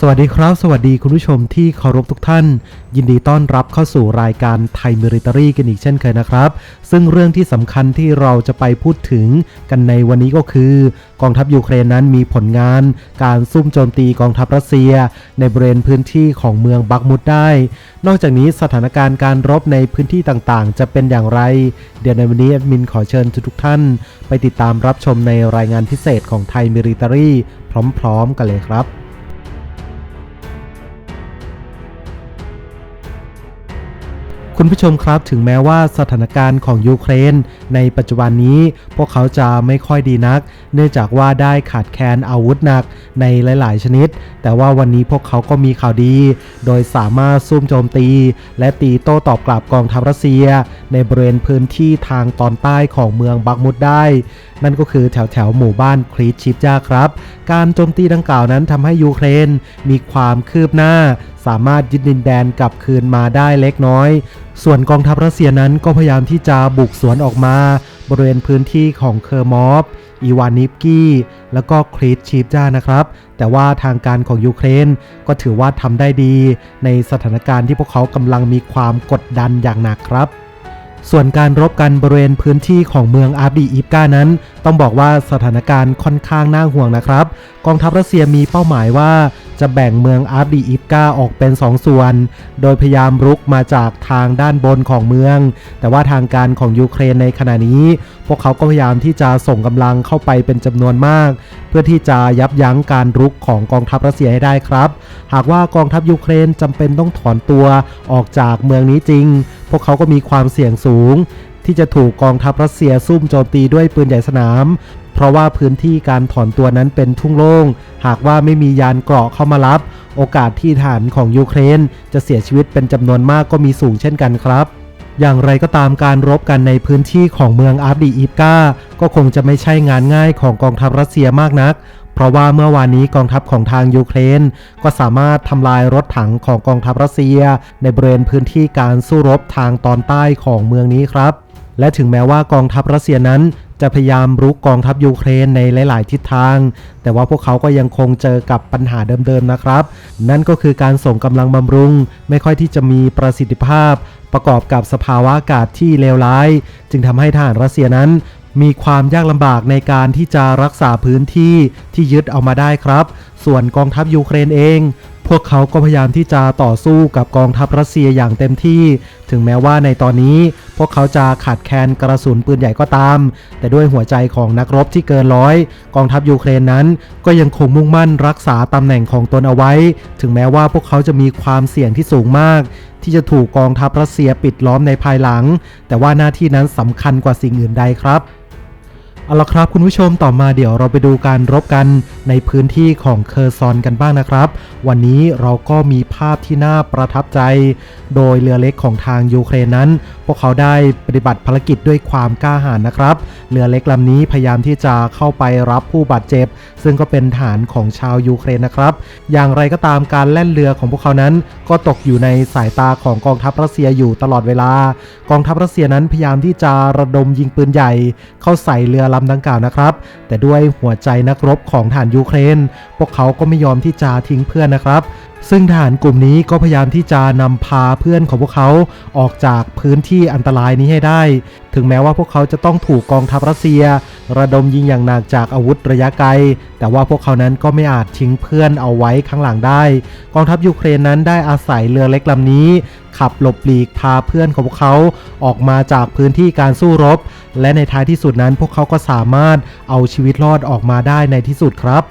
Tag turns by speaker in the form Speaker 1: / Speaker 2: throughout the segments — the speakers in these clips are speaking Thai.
Speaker 1: สวัสดีครับ สวัสดีคุณผู้ชมที่เคารพทุกท่าน ยินดีต้อนรับเข้าสู่รายการไทยมิริตรีกันอีกเช่นเคยนะครับ ซึ่งเรื่องที่สำคัญที่เราจะไปพูดถึงกันในวันนี้ก็คือ กองทัพยูเครนนั้นมีผลงาน การซุ่มโจมตีกองทัพรัสเซีย ในบริเวณพื้นที่ของเมืองบักมุดได้ นอกจากนี้สถานการณ์การรบในพื้นที่ต่างๆ จะเป็นอย่างไร เดี๋ยวในวันนี้แอดมินขอเชิญทุกท่าน ไปติดตามรับชมในรายงานพิเศษของไทยมิริตรีพร้อม ๆ กันเลยครับ คุณผู้ชมครับถึงแม้ว่าสถานการณ์ของยูเครน ในปัจจุบันนี้ พวกเขาจะไม่ค่อยดีนัก เนื่องจากว่าได้ขาดแคลนอาวุธหนักในหลาย ๆ ชนิด แต่ว่าวันนี้พวกเขาก็มีข่าวดี โดยสามารถซุ่มโจมตี และตีโต้ตอบกลับกองทัพรัสเซีย ในบริเวณพื้นที่ทางตอนใต้ของเมืองบักมุดได้ นั่นก็คือแถวแถวหมู่บ้านครีตชิปยาครับ การโจมตีดังกล่าวนั้นทำให้ยูเครนมีความคืบหน้า สามารถยึดดินแดนกลับคืนมาได้เล็กน้อย ส่วนกองทัพรัสเซียนั้นก็พยายามที่จะบุกสวนออกมา บริเวณพื้นที่ของเคอร์มอฟอีวานิฟกี้แล้วก็ครีตชีฟจ้านะครับ แต่ว่าทางการของยูเครนก็ถือว่าทำได้ดี ในสถานการณ์ที่พวกเขากำลังมีความกดดันอย่างหนักครับส่วนการรบกันบริเวณพื้นที่ของเมืองอาร์ดีอีฟกานั้น ต้องบอกว่าสถานการณ์ค่อนข้างน่าห่วงนะครับ กองทัพรัสเซียมีเป้าหมายว่า จะแบ่งเมืองอาร์ดีอีฟกาออกเป็น2ส่วน โดยพยายามรุกมาจากทางด้านบนของเมือง แต่ว่าทางการของยูเครนในขณะนี้ พวกเขาก็พยายามที่จะส่งกำลังเข้าไปเป็นจำนวนมาก เพื่อที่จะยับยั้งการรุกของกองทัพรัสเซียให้ได้ครับ หากว่ากองทัพยูเครนจำเป็นต้องถอนตัวออกจากเมืองนี้จริง พวกเขาก็มีความเสี่ยงสูงที่จะถูกกองทัพรัสเซียซุ่มโจมตีด้วยปืนใหญ่สนาม เพราะว่าพื้นที่การถอนตัวนั้นเป็นทุ่งโล่ง หากว่าไม่มียานเกราะเข้ามารับ โอกาสที่ฐานของยูเครน จะเสียชีวิตเป็นจำนวนมากก็มีสูงเช่นกันครับอย่างไรก็ตามการรบกันในพื้นที่ของเมืองอาร์ดีอีฟกาก็คงจะไม่ใช่งานง่ายของกองทัพรัสเซียมากนัก เพราะว่าเมื่อวานนี้กองทัพของทางยูเครน ก็สามารถทำลายรถถังของกองทัพรัสเซีย ในบริเวณพื้นที่การสู้รบทางตอนใต้ของเมืองนี้ครับ และถึงแม้ว่ากองทัพรัสเซียนั้น จะพยายามรุกกองทัพยูเครนในหลาย ๆ ทิศทาง แต่ว่าพวกเขาก็ยังคงเจอกับปัญหาเดิม ๆ นะครับ นั่นก็คือการส่งกำลังบำรุง ไม่ค่อยที่จะมีประสิทธิภาพ ประกอบกับสภาวะอากาศที่เลวร้าย จึงทำให้ทหารรัสเซียนั้นมีความยากลำบากในการที่จะรักษาพื้นที่ที่ยึดเอามาได้ครับ ส่วนกองทัพยูเครนเอง พวกเขาก็พยายามที่จะต่อสู้กับกองทัพรัสเซียอย่างเต็มที่ ถึงแม้ว่าในตอนนี้พวกเขาจะขาดแคลนกระสุนปืนใหญ่ก็ตาม แต่ด้วยหัวใจของนักรบที่เกินร้อย กองทัพยูเครนนั้น ก็ยังคงมุ่งมั่นรักษาตำแหน่งของตนเอาไว้ ถึงแม้ว่าพวกเขาจะมีความเสี่ยงที่สูงมาก ที่จะถูกกองทัพรัสเซียปิดล้อมในภายหลัง แต่ว่าหน้าที่นั้นสำคัญกว่าสิ่งอื่นใดครับเอาละครับคุณผู้ชมต่อมาเดี๋ยวเราไปดูการรบกัน ในพื้นที่ของเคอร์ซอนกันบ้างนะครับ วันนี้เราก็มีภาพที่น่าประทับใจ โดยเรือเล็กของทางยูเครนนั้น พวกเขาได้ปฏิบัติภารกิจด้วยความกล้าหาญนะครับ เรือเล็กลำนี้พยายามที่จะเข้าไปรับผู้บาดเจ็บ ซึ่งก็เป็นฐานของชาวยูเครนนะครับ อย่างไรก็ตามการแล่นเรือของพวกเขานั้น ก็ตกอยู่ในสายตาของกองทัพรัสเซียอยู่ตลอดเวลา กองทัพรัสเซียนั้นพยายามที่จะระดมยิงปืนใหญ่ เข้าใส่เรือลำดังกล่าวนะครับ แต่ด้วยหัวใจนักรบของฐานยยูเครน พวกเขาก็ไม่ยอมที่จะทิ้งเพื่อนนะครับ ซึ่งทหารกลุ่มนี้ก็พยายามที่จะนำพาเพื่อนของพวกเขาออกจากพื้นที่อันตรายนี้ให้ได้ ถึงแม้ว่าพวกเขาจะต้องถูกกองทัพรัสเซีย ระดมยิงอย่างหนักจากอาวุธระยะไกล แต่ว่าพวกเขานั้นก็ไม่อาจทิ้งเพื่อนเอาไว้ข้างหลังได้ กองทัพยูเครนนั้นได้อาศัยเรือเล็กลำนี้ ขับหลบหลีกพาเพื่อนของพวกเขาออกมาจากพื้นที่การสู้รบ และในท้ายที่สุดนั้นพวกเขาก็สามารถเอาชีวิตรอดออกมาได้ในที่สุดครับ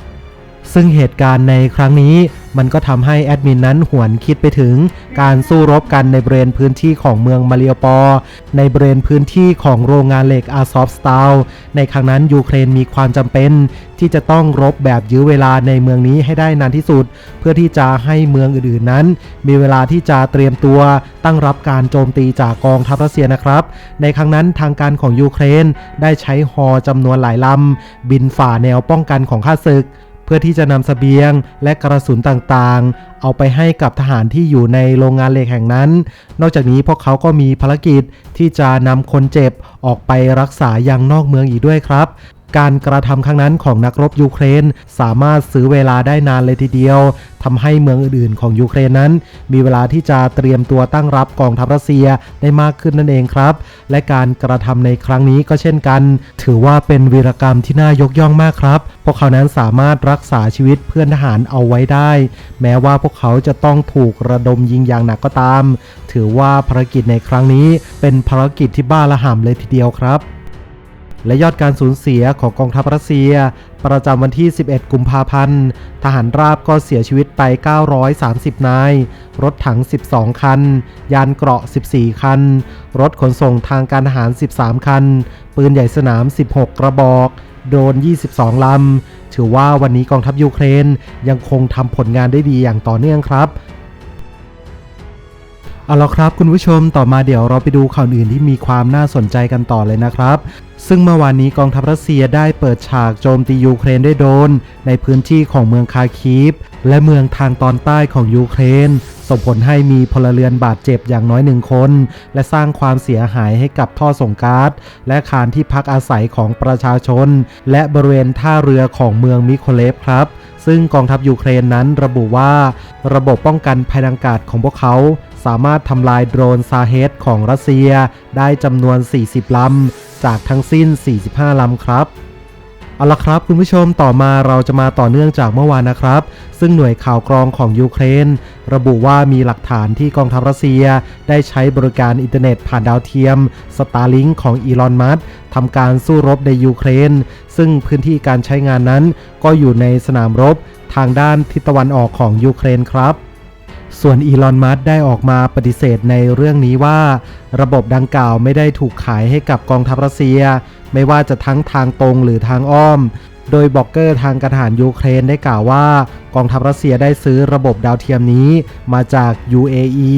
Speaker 1: ซึ่งเหตุการณ์ในครั้งนี้ มันก็ทำให้แอดมินนั้นหวนคิดไปถึงการสู้รบกันในบริเวณพื้นที่ของเมืองมาริโอปอ ในบริเวณพื้นที่ของโรงงานเหล็กอาซอฟสตาลในครั้งนั้นยูเครนมีความจำเป็น ที่จะต้องรบแบบยื้อเวลาในเมืองนี้ให้ได้นานที่สุด เพื่อที่จะให้เมืองอื่นๆนั้น มีเวลาที่จะเตรียมตัวตั้งรับการโจมตีจากกองทัพรัสเซียนะครับ ในครั้งนั้นทางการของยูเครนได้ใช้ฮอจำนวนหลายลำบินฝ่าแนวป้องกันของข้าศึก เพื่อที่จะนำเสบียงและกระสุนต่างๆ เอาไปให้กับทหารที่อยู่ในโรงงานเหล็กแห่งนั้น นอกจากนี้พวกเขาก็มีภารกิจที่จะนำคนเจ็บออกไปรักษายังนอกเมืองอีกด้วยครับ การกระทำครั้งนั้นของนักรบยูเครน สามารถซื้อเวลาได้นานเลยทีเดียวทำให้เมืองอื่นๆ ของยูเครนนั้น มีเวลาที่จะเตรียมตัวตั้งรับกองทัพรัสเซียได้มากขึ้นนั่นเองครับ และการกระทำในครั้งนี้ก็เช่นกัน ถือว่าเป็นวีรกรรมที่น่ายกย่องมากครับ พวกเขานั้นสามารถรักษาชีวิตเพื่อนทหารเอาไว้ได้ แม้ว่าพวกเขาจะต้องถูกระดมยิงอย่างหนักก็ตาม ถือว่าภารกิจในครั้งนี้เป็นภารกิจที่บ้าระห่ำเลยทีเดียวครับ และยอดการสูญเสียของกองทัพรัสเซีย ประจำวันที่ 11 กุมภาพันธ์ ทหารราบก็เสียชีวิตไป 930 นาย รถถัง 12 คัน ยานเกราะ 14 คัน รถขนส่งทางการทหาร 13 คัน ปืนใหญ่สนาม 16 กระบอกโดน 22 ลำ ถือว่าวันนี้กองทัพยูเครนยังคงทำผลงานได้ดีอย่างต่อเนื่องครับเอาละครับคุณผู้ชมต่อมาเดี๋ยวเราไปดูข่าวอื่นที่มีความน่าสนใจกันต่อเลยนะครับ ซึ่งเมื่อวานนี้กองทัพรัสเซียได้เปิดฉากโจมตียูเครนด้วยโดรนในพื้นที่ของเมืองคาคีฟ และเมืองทางตอนใต้ของยูเครน ส่งผลให้มีพลเรือนบาดเจ็บอย่างน้อยหนึ่งคน และสร้างความเสียหายให้กับท่อส่งก๊าซและอาคารที่พักอาศัยของประชาชน และบริเวณท่าเรือของเมืองมิโคเลฟครับซึ่งกองทัพยูเครนนั้นระบุว่า ระบบป้องกันภัยทางอากาศของพวกเขา สามารถทำลายโดรนซาเฮดของรัสเซีย ได้จำนวน 40 ลำ จากทั้งสิ้น 45 ลำครับ เอาละครับคุณผู้ชมต่อมาเราจะมาต่อเนื่องจากเมื่อวานนะครับ ซึ่งหน่วยข่าวกรองของยูเครน ระบุว่ามีหลักฐานที่กองทัพรัสเซีย ได้ใช้บริการอินเทอร์เน็ตผ่านดาวเทียม Starlink ของอีลอนมัสทำการสู้รบในยูเครน ซึ่งพื้นที่การใช้งานนั้น ก็อยู่ในสนามรบทางด้านทิศตะวันออกของยูเครนครับ ส่วนอีลอนมัสได้ออกมาปฏิเสธในเรื่องนี้ว่า ระบบดังกล่าวไม่ได้ถูกขายให้กับกองทัพรัสเซีย ไม่ว่าจะทั้งทางตรงหรือทางอ้อม โดยบล็อกเกอร์ทางการทหารยูเครนได้กล่าวว่า กองทัพรัสเซียได้ซื้อระบบดาวเทียมนี้มาจาก UAE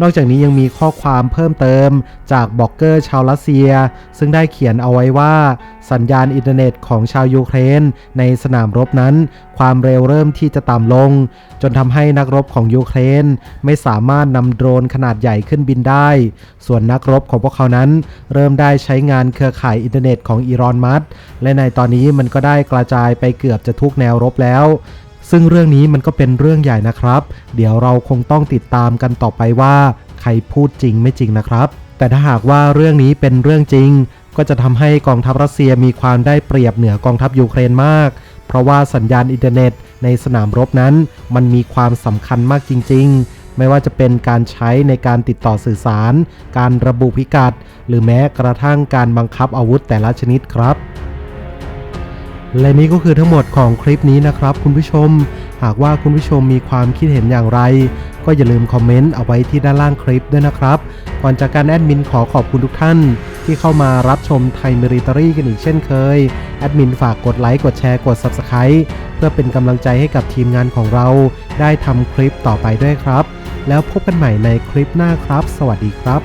Speaker 1: นอกจากนี้ยังมีข้อความเพิ่มเติมจากบล็อกเกอร์ชาวรัสเซีย ซึ่งได้เขียนเอาไว้ว่า สัญญาณอินเทอร์เน็ตของชาวยูเครน ในสนามรบนั้น ความเร็วเริ่มที่จะต่ำลง จนทำให้นักรบของยูเครน ไม่สามารถนำโดรนขนาดใหญ่ขึ้นบินได้ ส่วนนักรบของพวกเขานั้น เริ่มได้ใช้งานเครือข่ายอินเทอร์เน็ตของอีรอนมัสและในตอนนี้มันก็ได้กระจายไปเกือบจะทุกแนวรบแล้ว ซึ่งเรื่องนี้มันก็เป็นเรื่องใหญ่นะครับ เดี๋ยวเราคงต้องติดตามกันต่อไปว่า ใครพูดจริงไม่จริงนะครับ แต่ถ้าหากว่าเรื่องนี้เป็นเรื่องจริง ก็จะทำให้กองทัพรัสเซียมีความได้เปรียบเหนือกองทัพยูเครนมาก เพราะว่าสัญญาณอินเทอร์เน็ต ในสนามรบนั้น มันมีความสำคัญมากจริง ๆไม่ว่าจะเป็นการใช้ในการติดต่อสื่อสาร การระบุพิกัด หรือแม้กระทั่งการบังคับอาวุธแต่ละชนิดครับ และนี่ก็คือทั้งหมดของคลิปนี้นะครับคุณผู้ชม หากว่าคุณผู้ชมมีความคิดเห็นอย่างไร ก็อย่าลืมคอมเมนต์เอาไว้ที่ด้านล่างคลิปด้วยนะครับ ก่อนจากการแอดมินขอขอบคุณทุกท่าน ที่เข้ามารับชมไทยมิริตรีกันอีกเช่นเคย แอดมินฝากกดไลค์กดแชร์กด Subscribe เพื่อเป็นกำลังใจให้กับทีมงานของเรา ได้ทำคลิปต่อไปด้วยครับ แล้วพบกันใหม่ในคลิปหน้าครับ สวัสดีครับ